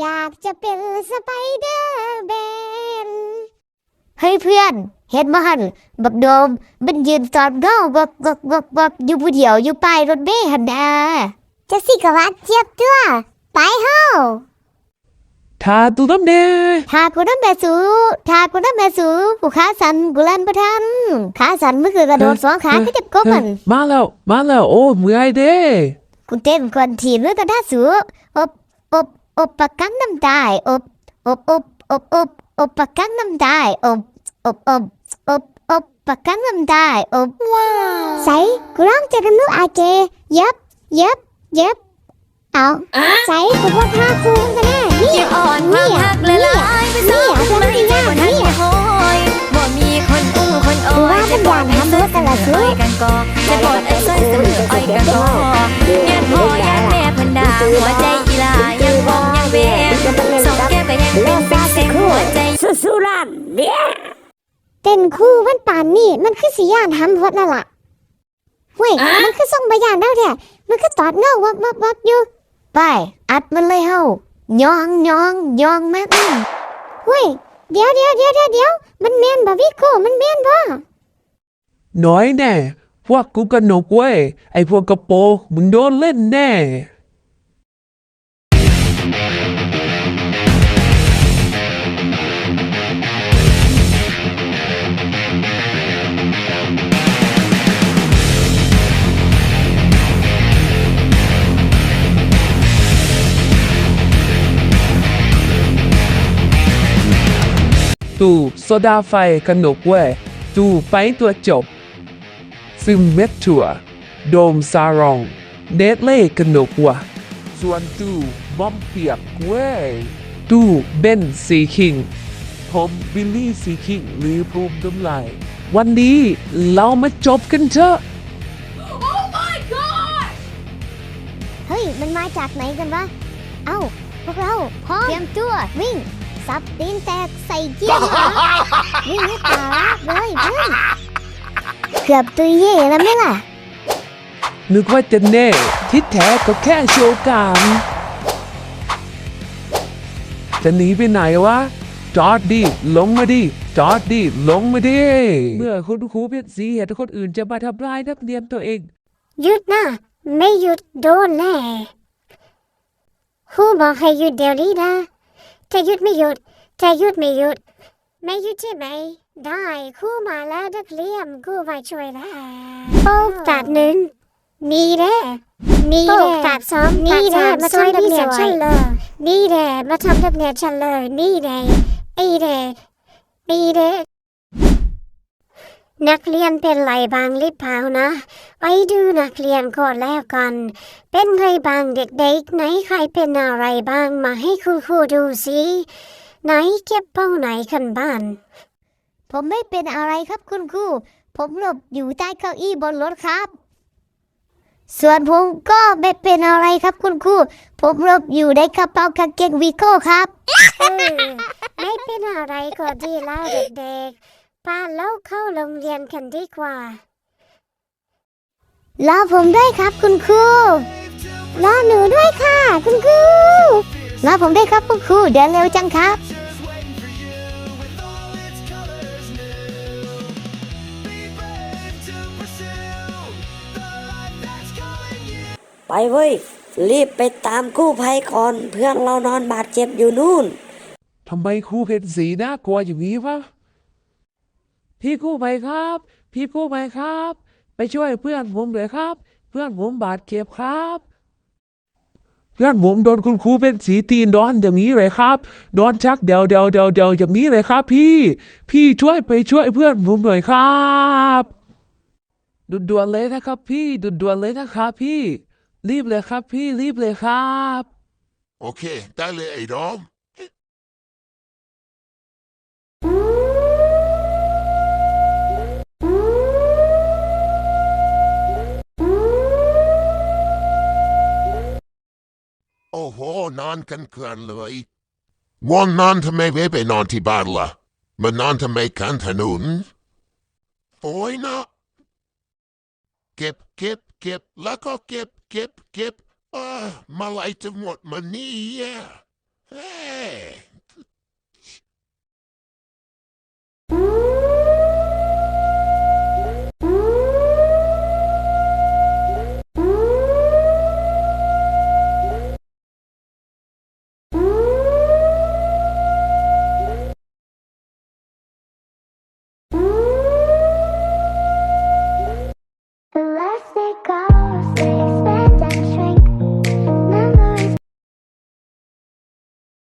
อยากจะเป็นสไปเดอร์แมนเฮ้ยเพื่อน เห็นมาหันบักโดมมันยืนตอบเงาบักบักบักบักอยู่ผู้เดียวอยู่ป้ายรถเมล์หันดาจะสิกะวัดเจี๊ยบตัว ไปเฮาทาตุน้ำแน่ถ้ากูน้ำแม่สูถ้ากูน้ำแม่สูกูขาสันกูเล่นประทันขาสันเมื่อคืนกระโดดสองขาก็จะกบมันมาแล้วมาแล้วโอ้เมื่อยเด้กูเต้นก่อนทีมเมื่อตอนท่าสูอบอบอบปากกังน้ำตายอบอบอบอบอบอบปากกังน้ำตายอบอบอบอบอบปากกังน้ำตายอบว้าวใส่กูร้องจะกันนุอาเจยับยับยับเอาใส่กูพอท่าคูงกันแน่นี่ยังอ่อน ออ้อยกันก่อจะปลอดไอ้ซอยเสมออ้อยกันก่อยันพ่อยันแม่เพิ่นด่าหัวใจอีลายังบองยังแบงสองแก้วก็ยังเป็นเป็นแสงหัวใจเนี่ยเต้นคู่มันป่านนี่มันคือสีย่านทำพดนั่นล่ะเว้ยมันคือส่งไปย่านแล้วแท้มันคือตอดเงาวับวับวับอยู่ไปอัดมันเลยเฮายองยองยองมันเฮ้ยเดี๋ยวเดี๋ยวเดี๋ยวเดี๋ยวเดี๋ยวมันแมนบ่วิโก้มันแมนบ่ น้อยแน่ พวกกูกันหนกเว้ย ไอพวกกระโปงมึงโดนเล่นแน่ตู้โซดาไฟกันหนกเว้ยตู้ไปตัวจบ ซึมเม็ดถั่ว โดมซารอง เดดเล่กันหนกว่ะส่วนตู้บอมเปียกเว้ยตู้เบนซีคิง ผมบิลลี่ซีคิงหรือภูมิกำไรวันนี้เรามาจบกันเถอะเฮ้ย มันมาจากไหนกันวะ เอ้า พวกเราพร้อมเตรียมตัว วิ่ง สับตีนแตกใส่เกียร์เหรอวิ่งให้ตาลากเลยเพื่อน เกือบตุยเย่แล้วไหมล่ะ นึกว่าจะแน่ ที่แท้ก็แค่โชว์การจะหนีไปไหนวะ จอดดิลงมาดิ จอดดิลงมาดิ เมื่อคุณครูเพชรสีเห็นคนอื่นจะมาทำร้ายนักเรียนตัวเอง หยุดนะ ไม่หยุดโดนแน่ครูบอกให้หยุดเดี๋ยวนี้นะจะหยุดไม่หยุดจะหยุดไม่หยุด ไม่หยุดใช่ไหม ได้ครูมาแล้วนักเรียนครูมาช่วยแล้วโป๊กตัดหนึ่งนี่แหละนี่แหละตัดสองนี่แหละมาช่วยนักเรียนฉันเลยนี่แหละมาทำนักเรียนฉันเลยนี่แหละไอ้แหละนี่แหละนักเรียนเป็นไรบางรีบเผานะ ไปดูนักเรียนก่อนแล้วกัน เป็นใครบ้างเด็กๆ ไหนใครเป็นอะไรบ้างมาให้ครูครูดูสิไหนเก็บเป้าไหนกันบ้าน ผมไม่เป็นอะไรครับคุณครู ผมหลบอยู่ใต้เก้าอี้บนรถครับ ส่วนผมก็ไม่เป็นอะไรครับคุณครู ผมหลบอยู่ในกระเป๋ากางเกงวีโก้ครับ เออไม่เป็นอะไรก็ดีแล้วเด็กๆป้าเล่าเข้าโรงเรียนกันดีกว่า รอผมด้วยครับคุณครู รอหนูด้วยค่ะ คุณครู รอผมด้วยครับคุณครู เดินเร็วจังครับ ไปเว้ย รีบไปตามกู้ภัยก่อนเพื่อนเรานอนบาดเจ็บอยู่นู่น ทำไมครูเพชรสีน่ากลัวอย่างนี้วะ พี่กู้ภัยครับ พี่กู้ภัยครับ ไปช่วยเพื่อนผมเลยครับ เพื่อนผมบาดเจ็บครับ เพื่อนผมโดนคุณครูเป็นสีตีนโดนอย่างนี้เลยครับโดนชักเดวเดวเดวเดวอย่างนี้เลยครับ พี่ พี่ช่วยไปช่วยเพื่อนผมหน่อยครับ ด่วนๆเลยนะครับพี่ด่วนๆเลยนะครับพี่ รีบเลยครับพี่รีบเลยครับ โอเค ได้เลยไอ้ดอม โอ้โห นอนกันเกินเลยวันนั้นทำไมเม่ไปนอนที่บ้านล่ะมานอนทำไมกันถนนโอ้ยนะเก็บเก็บ kip, luckle kip, kip, kip. Oh, my light of what knee. yeah. Hey!